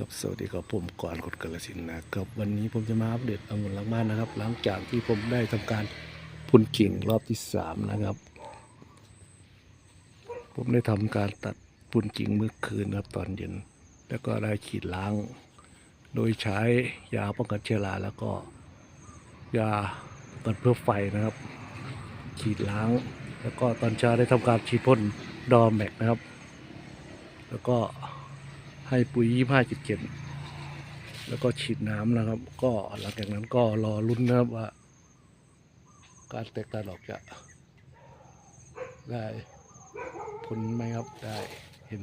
ครับสวัสดีครับผมก่อนกดกระสินนะครับวันนี้ผมจะมาอัปเดตองุ่นหลังบ้านนะครับ หลังจากที่ผมได้ทำการพุ่นกิ่งรอบที่สามนะครับ ผมได้ทำการตัดพุ่นกิ่งเมื่อคืนนะครับตอนเย็น แล้วก็ได้ฉีดล้าง โดยใช้ยาป้องกันเชื้อราแล้วก็ยากันเพื่อไฟนะครับ ฉีดล้าง แล้วก็ตอนเช้าได้ทำการฉีดพ่นดอแม็กนะครับ แล้วก็ ให้ปุ๋ยยี่ห้าจุดเจ็ดแล้วก็ฉีดน้ำนะครับ ก็หลังจากนั้นก็รอลุ้นนะครับว่า การแตกตาดอกจะได้ผลไหมครับได้เห็น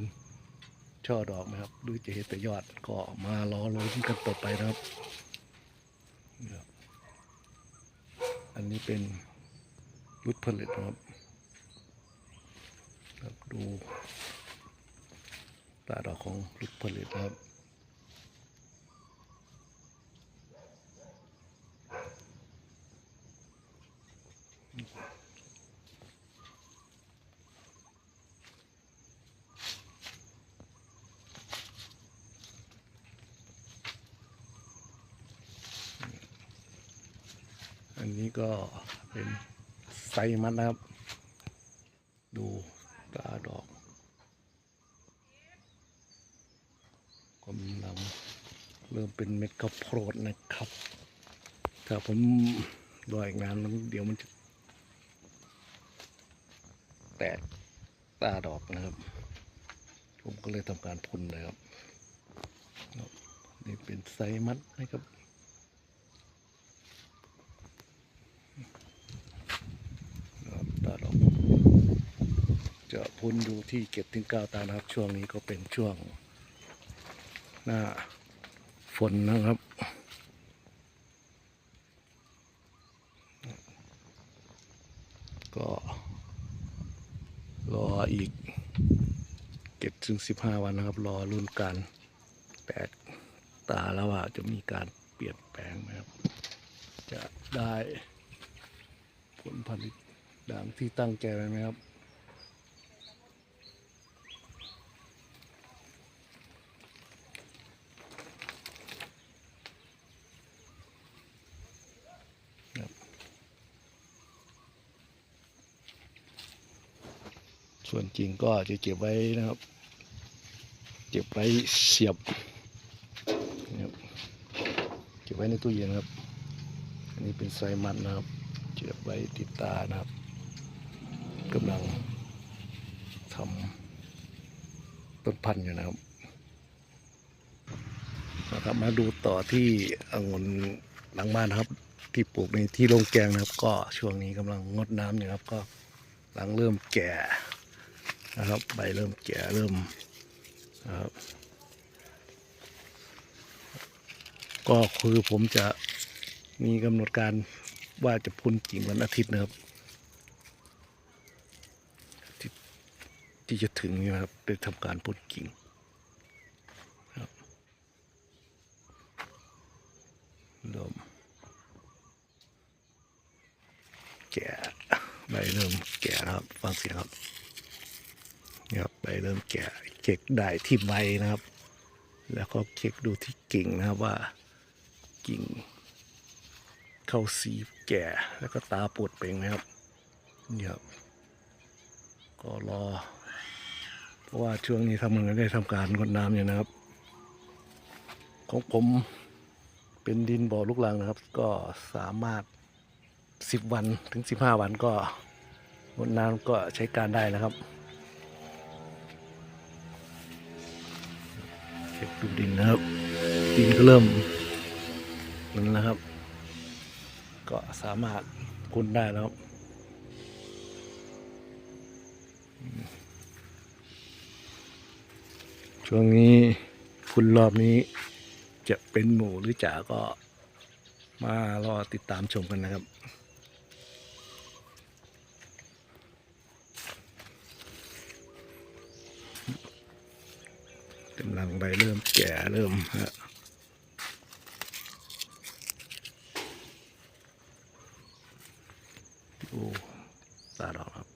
ช่อดอกไหมครับหรือจะเห็นแต่ยอดก็มารอลุ้นกันต่อไปนะครับ อันนี้เป็นรุดผลิตนะครับครับดู ตาดอกของลูกผลิตนะครับอันนี้ก็เป็นไซมัดนะครับ ดูตาดอก กำลังเริ่มเป็นเม็ดข้าวโพดนะครับ ถ้าผมรออีกนานเดี๋ยวมันจะ แตกตาดอกนะครับ ผมก็เลยทำการพ่นเลยครับ นี่เป็นไซมัดนะครับตาดอกจะพ่นอยู่ที่เก็บถึงเก้าตานะครับ ช่วงนี้ก็เป็นช่วง หน้าฝนนะครับ ก็รออีกเจ็ดถึงสิบห้าวันนะครับ รอรุ่นการแตกตาแล้วว่าจะมีการเปลี่ยนแปลงไหมครับ จะได้ผลผลิตดังที่ตั้งใจไว้ไหมครับ ส่วนจริงก็จะเก็บไว้นะครับ เก็บไว้เสียบนะครับเก็บไว้ในตู้เย็นครับ อันนี้เป็นไซมันนะครับเก็บไว้ติดตานะครับกำลังทำต้นพันธุ์อยู่นะครับนะครับมาดูต่อที่องุ่นหลังบ้านนะครับ ที่ปลูกในที่โรงแกงนะครับ ก็ช่วงนี้กำลังงดน้ำอยู่ครับ ก็หลังเริ่มแก่ นะครับ ใบเริ่มแก่เริ่มนะครับ ก็คือผมจะมีกำหนดการว่าจะพ่นกิ่งวันอาทิตย์นะครับที่ที่จะถึงนี้นะครับได้ทำการพ่นกิ่งครับเริ่มแก่ใบเริ่มแก่นะครับ ฟังเสียงครับ นี่ครับใบเริ่มแก่เช็คได้ที่ใบนะครับ แล้วก็เช็คดูที่กิ่งนะครับว่ากิ่ง เข้าสีแก่แล้วก็ตาปวดเป่งนะครับนี่ครับก็รอ เพราะว่าช่วงนี้ทำงานได้ทำการงดน้ำอยู่นะครับ ของผมเป็นดินบ่อลูกรังนะครับ ก็สามารถ 10 วันถึง 15 วันก็งดน้ำก็ใช้การได้นะครับ ช็คดูดินนะครับ ดินก็เริ่มนั่นนะครับ ก็สามารถคุณได้แล้วครับช่วงนี้คุณรอบนี้จะเป็นหมูหรือจ๋าก็มารอติดตามชมกันนะครับ กำลังใบเริ่มแก่เริ่มฮะโอ้ตาดอกครับ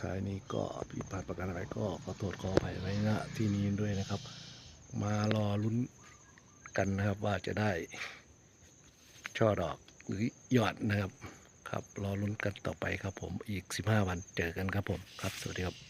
ท้ายนี้ก็ผิดพลาดประการอะไรก็ขอโทษขออภัยไว้ณที่นี้ด้วยนะครับ มารอลุ้นกันนะครับว่าจะได้ช่อดอก หรือยอดนะครับ ครับรอลุ้นกันต่อไปครับผมอีก 15 วันเจอกันครับผมครับ สวัสดีครับ